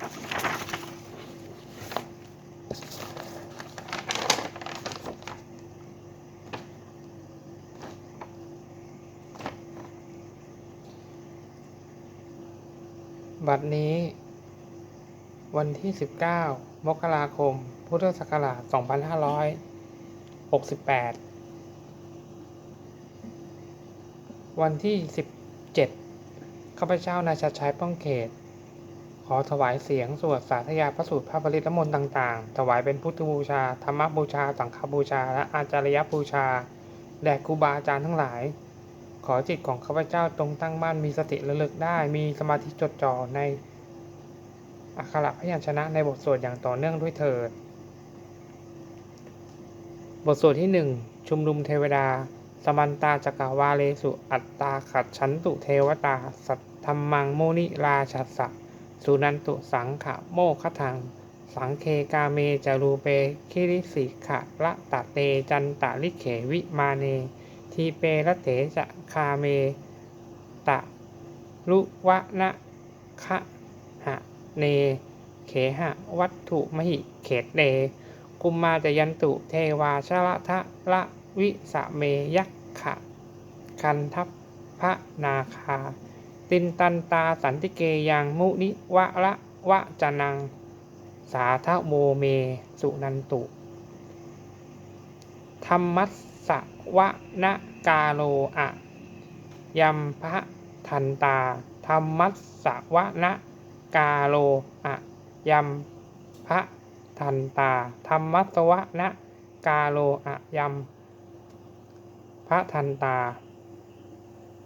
บัดนี้ วันที่ 19 มกราคม พุทธศักราช 2568 วันที่ 17 ข้าพเจ้านายชัดชัยป้องเขต ขอถวายเสียงสวดสาธยายพระสูตรพระบริตรมนต์ต่างๆ ถวายเป็นพุทธบูชา ธรรมบูชา สังฆบูชา และอาจารยบูชา แด่ครูบาอาจารย์ทั้งหลาย ขอจิตของข้าพเจ้าตรงตั้งมั่นมีสติระลึกได้ มีสมาธิจดจ่อในอักขระพยัญชนะในบทสวดอย่างต่อเนื่องด้วยเถิด บทสวดที่หนึ่งชุมนุมเทวดา สมันตาจักวาเลสุ อัตตาขัดฉันตุเทวตา สัทธรรมังโมนิราชัสสะ สุนันตุสังขะโมคทัง สังเคกาเมจารูเปคิริสิขะละตะเตจันตะลิเขวิมาเน ทีเประเถจะคาเม ตะลุวะนะคะหะเน เขหะวัตถุมหิเขตเดกุมมาจยันตุเทวาชละทะละวิสะเมยักขะคันทัพพระนาคา ตินตันตาสันติเกยังมุนิวะละวะจนัง สาทะโมเมสุนันตุธรรมัสสะวะนะกาโลอะยัมพะทันตาธรรมัสสะวะนะกาโลอะยัมพะทันตาธรรมัสวะนะกาโลอะยัมพระทันตา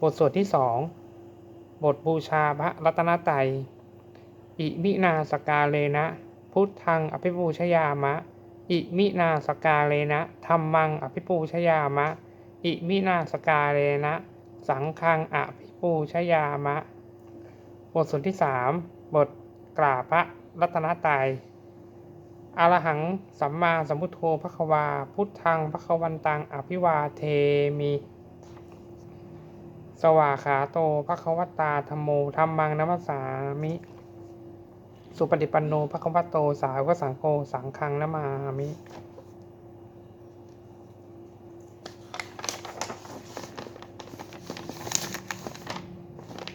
บทสวดที่สอง บทบูชาพระรัตนตรัย อิมินาสกาเลนะ พุทธังอภิปูชยามะ อิมินาสกาเลนะธรรมังอภิปูชยามะ อิมินาสกาเลนะ สังฆังอภิปูชยามะ บทสวดที่สามบทกราบพระรัตนตรัยอรหังสัมมาสัมพุทโธพระควา พุทธังพระควันตังอภิวาเทมิ สวาขาโตพระควตาธรรมโมธรรมังนัมสสามิ สุปฏิปันโนพระควโตสาวกสังโฆสังฆังนามามิ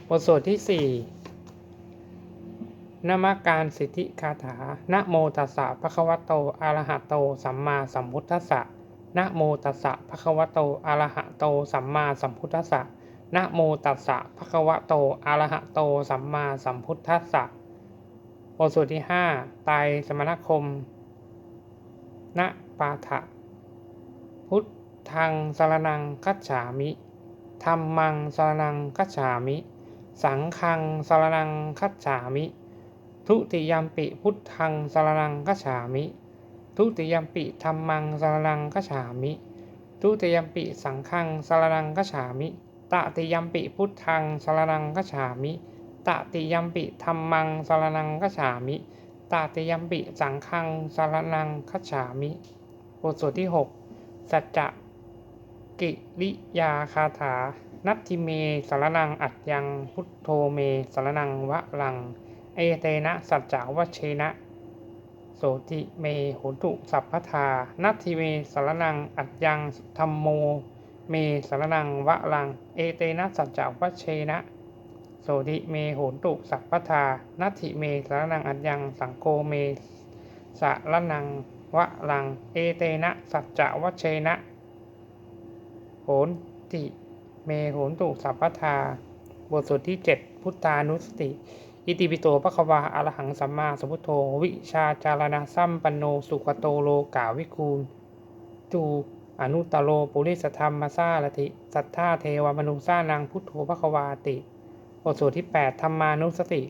บทสวดที่สี่นมักการสิทธิคาถา นะโมตัสสะภะคะวะโตอะระหะโต สัมมาสัมพุทธัสสะ นะโมตัสสะภะคะวะโตอะระหะโต สัมมาสัมพุทธัสสะ นะโมตัสสะภะคะวะโตอะระหะโต สัมมาสัมพุทธัสสะบทสวดที่ห้าไตรสมณคม นะปาฐะพุทธังสรนังคัจฉามิธรรมังสรนังคัจฉามิ สังฆังสรนังคัจฉามิ ทุติยมปิพุทธังสรนังคัจฉามิ ทุติยมปิธรรมังสรนังคัจฉามิ ทุติยมปิสังฆังสรนังคัจฉามิ ตติยมปิพุทธังสรนังคัจฉามิตติยมปิธรรมังสรนังคัจฉามิตติยมปิสังฆังสรนังคัจฉามิบทสวดที่หกสัจจะกิริยาคาถา นัตทิเมสารนังอัดยังพุทโธเมสารนังวะลัง เอเตนะสัจจาวชเชนะโสติเมโหตุสัพพทา นัตทิเมสารนังอัดยังธรรมโม เมสารนังวะลัง เอเตนะสัจจาวชเชนะ โสติเมโหตุสัพพทานัตถิเมสารนังอัดยังสังโฆเมสารนังวะลัง เอเตนะสัจจาวชเชนะ โหติเมโหตุสัพพทา บทสวดที่ 7 พุทธานุสติ อิติปิโตภควาอรหังสัมมาสัมพุทโธ วิชาจารณะสัมปันโนสุขโตโลกาวิคูลตู อนุตโรปุริสธรรมมาซาลติสัทธาเทวมนุสานังพุทโธพภควาติบทสวดที่ 8 ธรรมานุสติ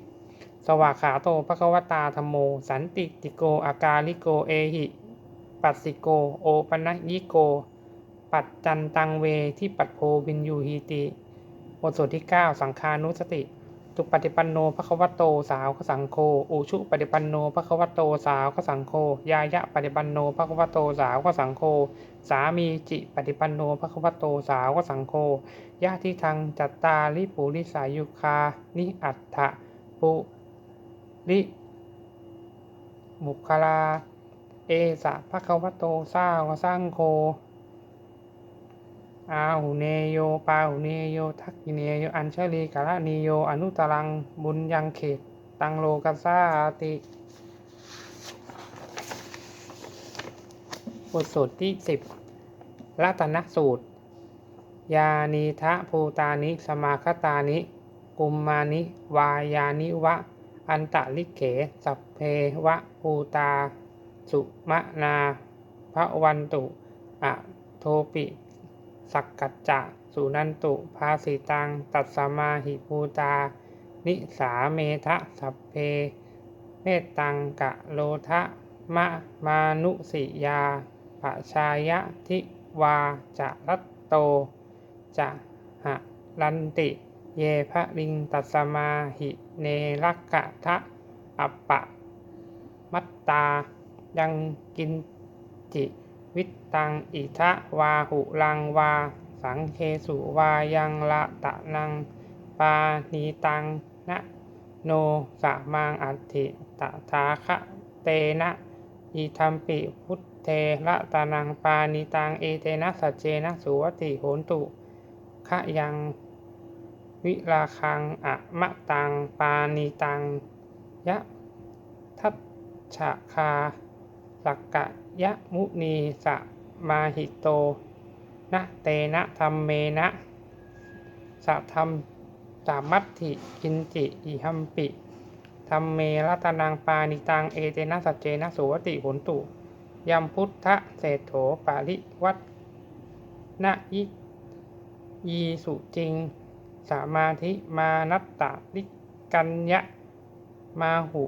สวากขาโตภควตาธรรมโม สันติติโก อากาลิโก เอหิ ปัสสิโก โอปนัญญิโก ปัจจันตังเวที่ปัดโพวินยูฮีติ บทสวดที่ 9 สังคานุสติ ตุปฏิปันโนภควโตสาวกสังโฆอุชุปฏิปันโนภควโตสาวกสังโฆยายะปฏิปันโนภควโตสาวกสังโฆสามีจิปฏิปันโนภควโตสาวกสังโฆญาติทังจัตตาลิปุริสายุคานิอัตถะปุริบุคลา เอสะภะควะโตสาวกสังโฆ อาหุเนโย ปาหุเนโย ทักขิเนโย อัญชลีกะละนิโย อนุตรัง บุญยังเขต ตังโลกัสสาติ บทสวดที่สิบรัตนสูตร ยานีทะภูตานิ สมาคตานิ กุมมานิ วายานิวะ อันตะลิเข สัพเพวะภูตา สุมะนาพระวันตุ อะโทปิ สักกัจจะ สุนันตุ ภาสิตัง ตัสสมาหิภูตา นิสาเมทะสัพเพ เมตตังกะโลทะมะมานุสิยาปะชายะทิวาจะรัตโต จะหะลันติ เยพะลิงตัสสมาหิเนรักกะทะอัปปะ มัตตา ยังกินจิ วิตตังอิทะวาหุลังวา สังเคสุวายังละตะนัง ปานีตังนะโนสะมังอัตถิตถาคะเตนะอิทัมปิพุทเทระตานังปานิตังเอเตนะสัจเจนะสุวติโหนตุขะยังวิราคังอะมะตังปานิตังยะทัตฉะคา สักกะยะมุนีสะมาหิโตนะเตนะธรรมเมนะสะธรรมสามัตถิกินจิอิหัมปิธรรมเมรัตนังปานิตังเอเตนะสัจเจนะสุวติโหนตุยัมพุทธเศรษโถปาริวัตนะยิยีสุจริง สมาธิมานัตตาลิกัญญะ มาหุ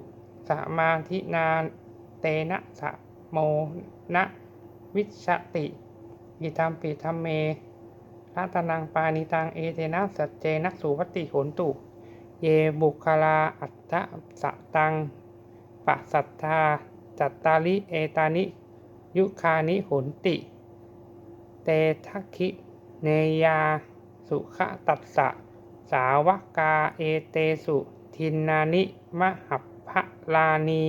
สมาธินาเตนะสะ โมนะวิชติอิธรรมปิธรรมเมรัตนังปานิตังเอเตนะสัจเจนะสุวติโหนตุ เยบุคลาอัตตะสะตังปะสัทธา จัตตาลิเอตานิ ยุคานิโหนติ เตทักขิเนยา สุขตัสสะ สาวกาเอเตสุ ทินนานิ มหัพพลานี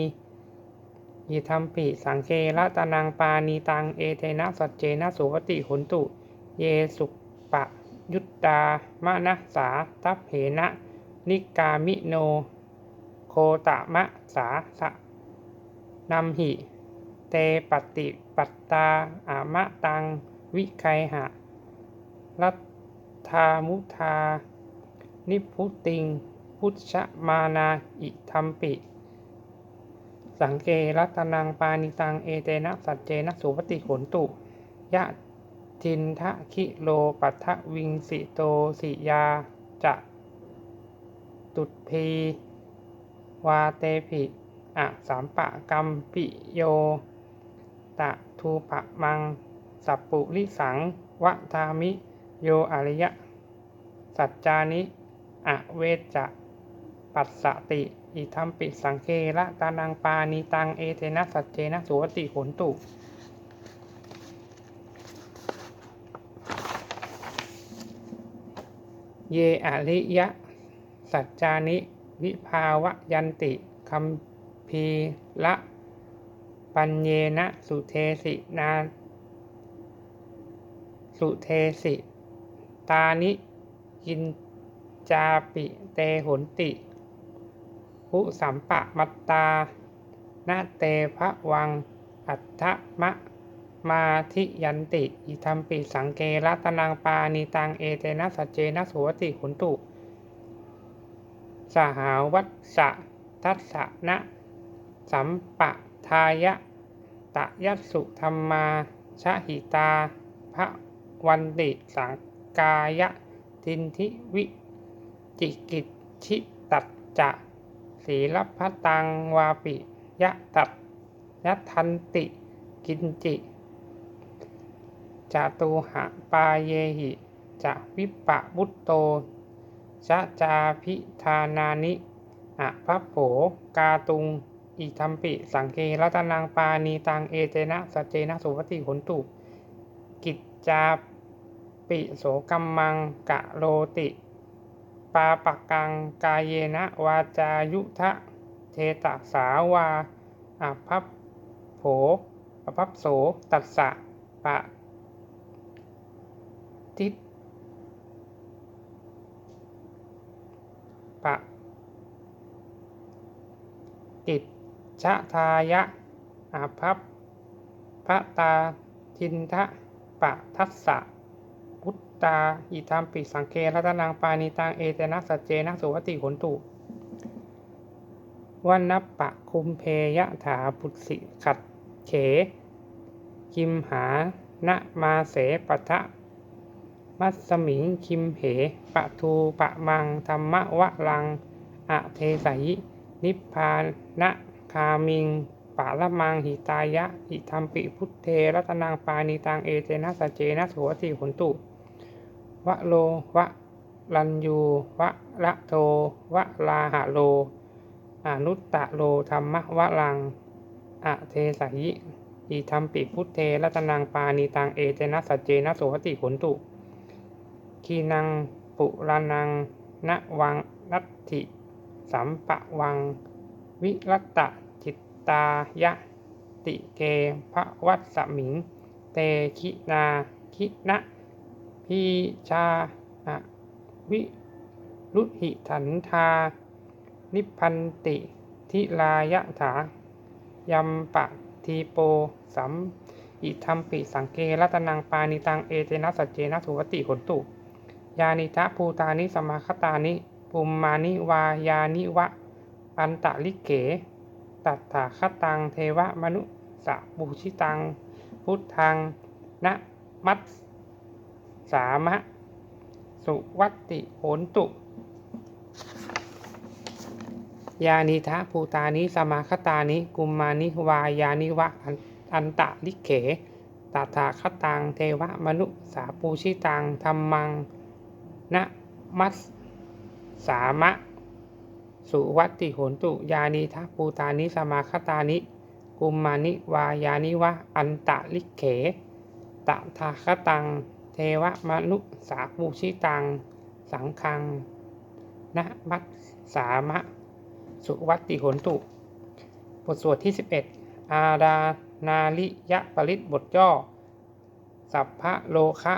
ยิธรรมปิสังเคระตานังปานีตังเอเทนะสัจเจนะสุวติโหนตุ เยสุปะยุตตามะนะสาทัพเหนะ นิกามิโน โคตะมะสาสะนัมหิ เตปฏิปัตตาอามะตัง วิไคหะ รัตธามุทานิพุติง พุทธมานาอิธรรมปิ สังเกรัตนังปานิตัง เอเตนะสัจเจนะสุปฏิขนตุ ยะทินทะคิโลปัทะวิงสิโตสิยาจะตุดพีวาเตผิอะสามปะกัมปิโย ตะทูปะมัง สัปปุริสังวะทามิ โยอริยะ สัจจานิ อเวจจะปัสสติ อิทัมปิสังเคระตานังปานีตังเอเทนะสัจเจนะสุวติโหนตุเยอริยะ สัจจานิ วิภาวะยันติคัมพีละปัญเยนะสุเทสินาสุเทสิ ตานิกินจาปิเตหนติ หุสัมปะมัตตานาเตภะวัง อัตถมะมาทิยันติอิทัมปิสังเกรัตนังปานิตังเอเตนะสัจเจนะสุวติขุนตุ สหาวัตสะทัสสะนะ สัมปะทายะ ตะยัสสุธรรมาชะหิตาพระวันติสังกายะ ทินทิวิ จิกิจชิตัจจะ ศีลพตังวาปิยะตัดยัทันติ กินจิจตูหะปาเยหิจะวิปะบุตโตชะจาพิธานานิอะพะโผกาตุง อิทัมปิสังเครัตนังปานีตังเอเจนะสเจนะสุวติขนตุ กิจจาปิโสกัมมังกะโลติ ปาปักกังกายเยนะวาจายุทะเทตสาวาอาภัพโผอาภัพโสตัสสะปะทิฏปะกิจชะทายะอาภัพพระตาทินทะปะทัสสะ ตาอิธรรมปิสังเครัตนังปานิตังเอเตนะสัจเจนะสุวติขนตุวันนับปะคุมเพยะถาปุสิขัดเขคิมหานะมาเสปะทะ มัสสมิงคิมเหปะทูปะมังธรรมวะลัง อะเทสยินิพพานะคามิงปะละมังหิตายะ อิธรรมปิพุทเทรัตนังปานิตังเอเจนะสเจนะโสติขนตุ วะโลวะลันยูวะละโทวะลาหะโล อนุตตะโลธรรมะวะลัง อะเทสยิอิธรรมปิพุทเทรัตนังปานิตังเอเจนะสจเจนะโสติขนตุ คีนังปุรานังณวังนัตถิสัมปะวัง วิรัตตจิตตายะติเกภวัตสมิง เตคินาคินะ พีชาอะวิรุหิถันทา นิพันติทิลายะถา ยัมปะทีโป สัม อิธรรมปิสังเกรัตนังปานิตัง เอเจนะสัจเจนะสุวติขนตุ ยานิทะภูตานิสมาคตานิปุมมานิวายานิวะ อันตะลิเก ตัตถาคตัง เทวมนุสะบูชิตัง พุทธังนะมัต สามะ สุวัติโหนตุ ยานิทะภูตานิสมาคตานิกุมมานิวายานิวะอันตะลิเขตถาคตังเทวมนุสาปูชิตังธรรมังนะมัสสามะ สุวัติโหนตุ ยานิทัปูตานิสมาคตานิกุมมานิวายานิวะอันตะลิเขตถาคตัง เทวมนุสาปูชิตัง สังคังนะมัสสามะ สุวัตติหนตุ บทสวดที่ 11 อาดานาลิยะปริตบทย่อ สัพพะโลคะ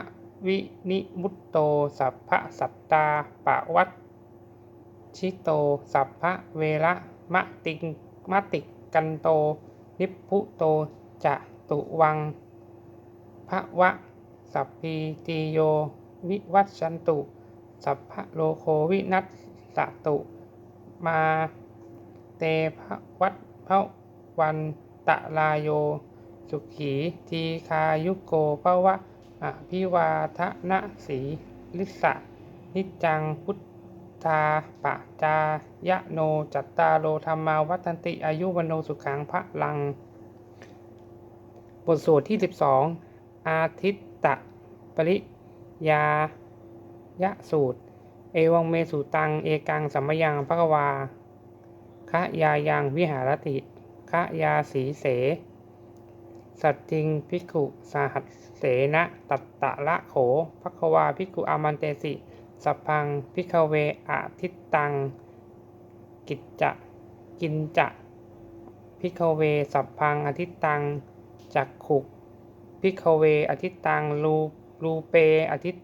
วินิมุตโต สัพพะสัตตาปะวัตชิโต สัพพะเวระมะติงมะติกันโต นิพพุโตจะตุวังพระวะ สัพพีติโย วิวัชชันตุ สัพพะโลโควินัสสตุ มาเตภวัตพระวันตะลายโย สุขีทีคายุโกภวะอภิวาทนะสีลิสะนิจังพุทธาปะจายะโนจัตตาโลธรรมาวัตันติอายุวโนสุขังพระลัง บทสวดที่ 12 อาทิตตะ ปริยายะสูตร เอวังเมสุตัง เอกังสัมมยังภควาคะยายังวิหารติคะยาสีเส สัตติงพิกขุสาหัสเสนะตัตตะละโขภควาพิกขุอามันเตสิ สัพพังพิกเวอาทิตตัง กิจจะกินจะพิกเวสัพพังอทิตตังจักขุพิกเวอทิตตังรู รูเปอทิต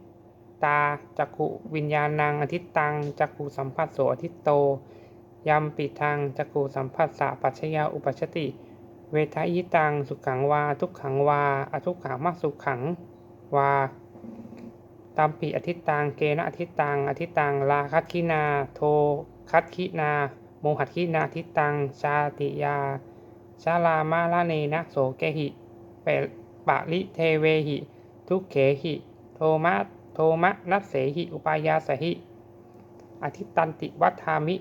ตาจักขุวิญญาณังอทิตตังจักขุสัมผัสโสอทิตโตยัมปิทังจักขุสัมผัสสะปัจชยาอุปัชติ เวทายตังสุขังวา ทุกขังวาอทุกขังมัสุขังวาตามปีอธิตังเกณอธิตังอธิตังลาคัตคินา โทคัตคินา โมหัตคินาทิตังชาติยาชาลามาลาเนนะโสเกหิเปปะลิเทเวหิ ทุกเขหิ โทมะ โทมะนัสเสหิ อุปายาสหิ อธิตันติวัฏามิ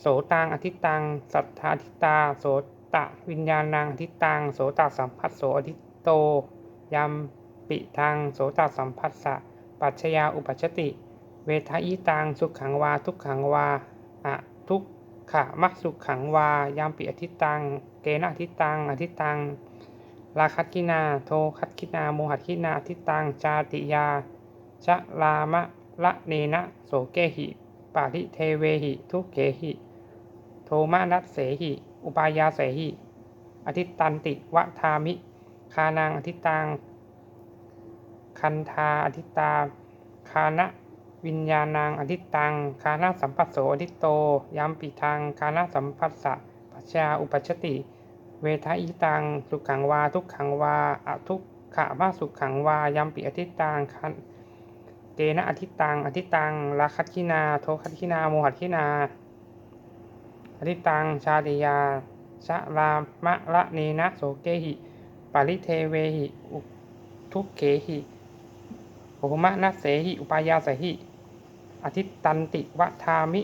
โสตังอธิตัง สัทธาทิตา โสตะวิญญาณังอธิตัง โสตสัมผัสโสอธิโตยัมปิทัง โสตสัมผัสสะ ปัจชยาอุปัชติ เวทายตัง สุขังวา ทุกขังวาอะทุกขะมักสุขังวายัมปิอธิตัง เกณอธิตัง อธิตัง ราคัตคินา โทคัตคินา โมหัตคินาอธิตังจาติยา ชะลามะละเนนะ โสเกหิ ปาริเทเวหิ ทุกเขหิ โทมานัสเสหิ อุปายาเสหิ อธิตันติวะทามิ คานังอธิตัง คันธาอธิตา คานะวิญญาณังอธิตัง คานะสัมปัสโสอธิโต ยัมปิทางคานะสัมปัสสะปัจจาอุปชติ เวทายตัง สุขังวา ทุกขังวาอทุกขะวาสุขังวายัมปิอธิตังคันเตนะอธิตัง อธิตังราคัตขินา โทคัตขินา โมหัตขินา อธิตัง ชาติยาชะรามะละเนนะโสเกหิปาริเทเวหิอุทุกเขหิโหมะนะเสหิ อุปายาสหิ อธิตันติวะทามิ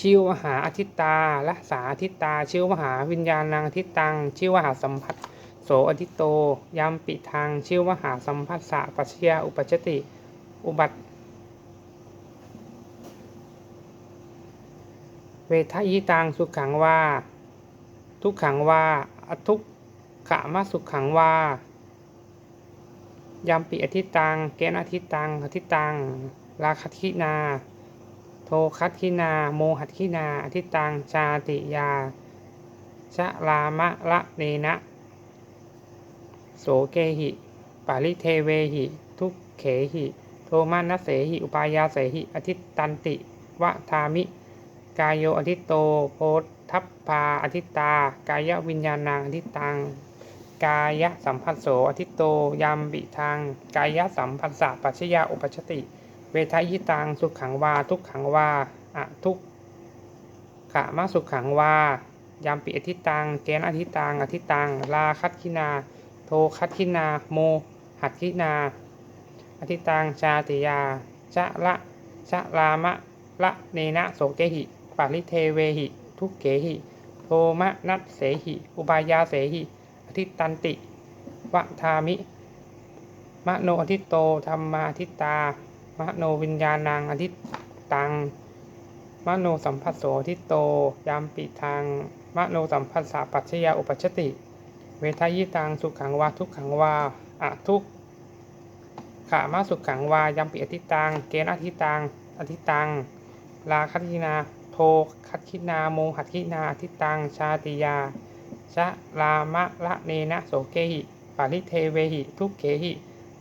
ชิวหาอธิตาละสาอธิตา ชิวหาวิญญาณังอธิตัง ชิวหาสัมผัสโสอธิโตยามปิทาง ชิวหาสัมผัสสะปัจจยาอุปชติ อุบัติ เวทายตังสุขังวาทุกขังวาอทุกขะมะสุขังวายามปิอธิตังเกณอธิตัง อธิตัง ราคัตขินา ทคัตขินา โมหัตขินา อธิตัง ชาติยา ชะลามะละเนนะ โสเกหิ ปาริเทเวหิ ทุกเขหิ โทมานะเสหิ อุปายาเสหิ อธิตันติวะทามิ กายโยอธิโต โพทัพพา อธิตา กายวิญญาณัง อธิตัง กายสัมผัสโส อธิโตยามบิทาง กายสัมผัสสะปัจจยาอุปชติ เวทายตังสุขขังวา ทุกขังวาอะทุกขะมะสุขขังวายามปิอธิตังเกณอธิตังอธิตังลาคัตขินา โทคัตขินา โมหัตขินา อธิตังชาติยาชะละชะลามะละเนนะโสเกหิปาริเทเวหิ ทุกเกหิโทมะนัสเสหิ อุบายาเสหิ อธิตันติวะทามิมโนอธิโตธรรมาอธิตา มโนวิญญาณังอธิตัง มโนสัมผัสโสอธิโต ยามปิทางมโนสัมผัสสะปัจจยาอุปัชติ เวทายตังสุขังวาทุกขังวาอะทุกขะมาสุขังวายามปิอธิตัง เกณอธิตังอธิตัง ลาคัตินาโทคัตินาโมหัตินาอธิตัง ชาติยาชะลามะละเนนะโสเกหิปาริเทเวหิ ทุกเขหิ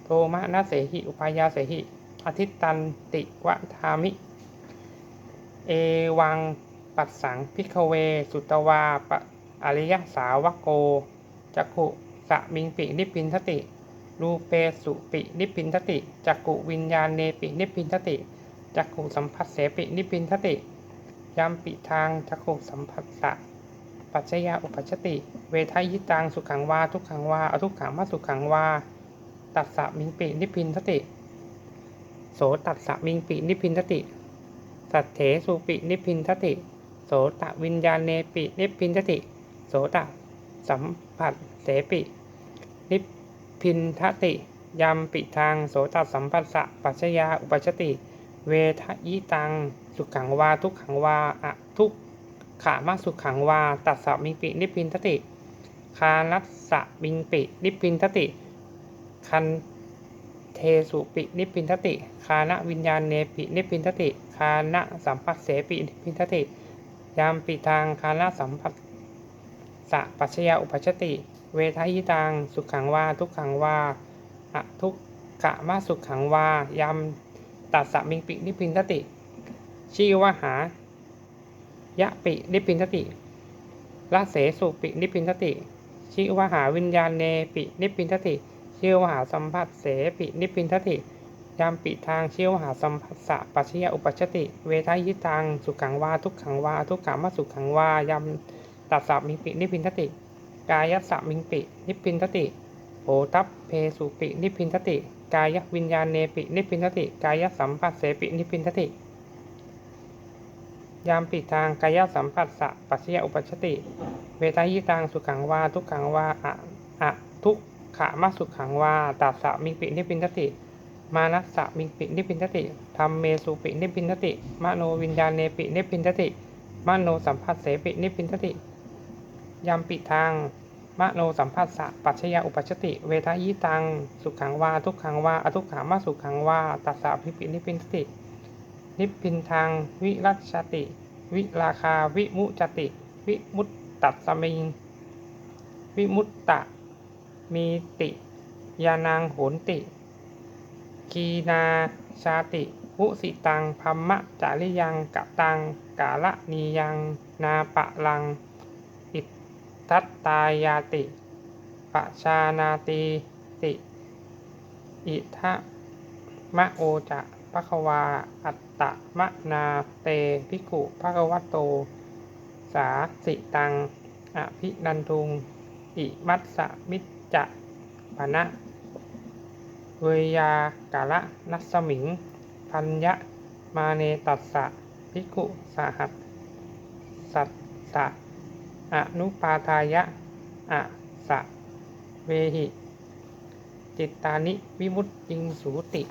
โทมะนะเสหิ อุปายาเสหิ อธิตันติวะทามิ เอวังปัสสังพิกเว สุตวาปะอริยสาวโกจักขุสะมิงปินิพินทติ รูเปสุปินิพินทติจักกุวิญญาณเนปินิพินทติจักขุสัมผัสเสปินิพินทติยามปิทางจักขุสัมผัสสะปัจจยาอุปัชติ เวทายตังสุขังวาทุกขังวาอทุกขังมาสุขังวาตัสสะมิงปินิพพินทติ โสตัสสะมิงปินิพินทติ สัทเถสุปินิพินทติ โสตวิญญาณเนปินิพินทติ โสตสัมผัสเสปิ นิพินทติยามปิทางโสตสัมปัสสะปัจจยาอุปชติ เวทยิตัง สุขังวาทุกขังวาอะทุกขะมาสุขังวา ตัสสะมิงปินิพินทติ คานัสสะมิงปินิพพินทติ คัน เทสุปินิพินทติคานะวิญญาณเนปินิพินทติคานะสัมปัสเสปินิพินทติยามปิทางคานะสัมปัสสะปัจจยาอุปัชติ เวทายิตังสุขังวาทุกขังวาอะทุกขะมาสุขังวายามตัสสะมิงปินิพินทติชีวหายะปินิพินทติละเสสุปินิพินทติชิวหาวิญญาณเนปินิพินทติ ชิวหาสัมผัสเสปินิพินทติยามปิทางเชิวหาสัมผัสสะปัจจยอุปัชติ เวทายตังสุขังวาทุกขังวาทุกขามสุขังวายามตัสสะมิปินิพินทติ กายสะมิงปินิพินทติโอตัพเพสุปินิพินทติ กายวิญญาณเนปินิพินทติ กายสัมผัสเสปินิพินทติยามปิดทางกายสัมผัสสะปัจจยอุปัชติ เวทายตังสุขังวาทุกขังวาอะอะทุก ขะมาสุขังวาตัสสะมิงปินิพินทติ มานัสสะมิงปินิพินทติธรรมเมสุปินิพินทติ มโนวิญญาณเนปินิพินทติ มโนสัมผัสเสปินิพินทติยามปิทางมโนสัมผัสสะปัจจยาอุปัชติ เวทายตัง สุขังวา ทุกขังวา อทุกขามาสุขังวา ตัสสะพิปินิพินทติ นิพินทาง วิรัชติ วิราคา วิมุจติ วิมุตตัสมิง วิมุตตะ มีติยานังโหนติ กีนาชาติวุสิตังพัมมะจาริยังกะตัง กาละนียัง นาปะลัง อิทัตตายาติปะชานาติติ อิทะมะโอจะปะควา อัตตะมะนาเตภิกขุภะคะวะโต สาสิตัง อภินันทุง อิมัสสะมิจ จะปณะเวยากาละนัสมิง พัญญะ มาเนตัสสะภิกขุสหัสสัตสะอนุปาทายะอะสะ เวหิ จิตตานิ วิมุตติงสูติ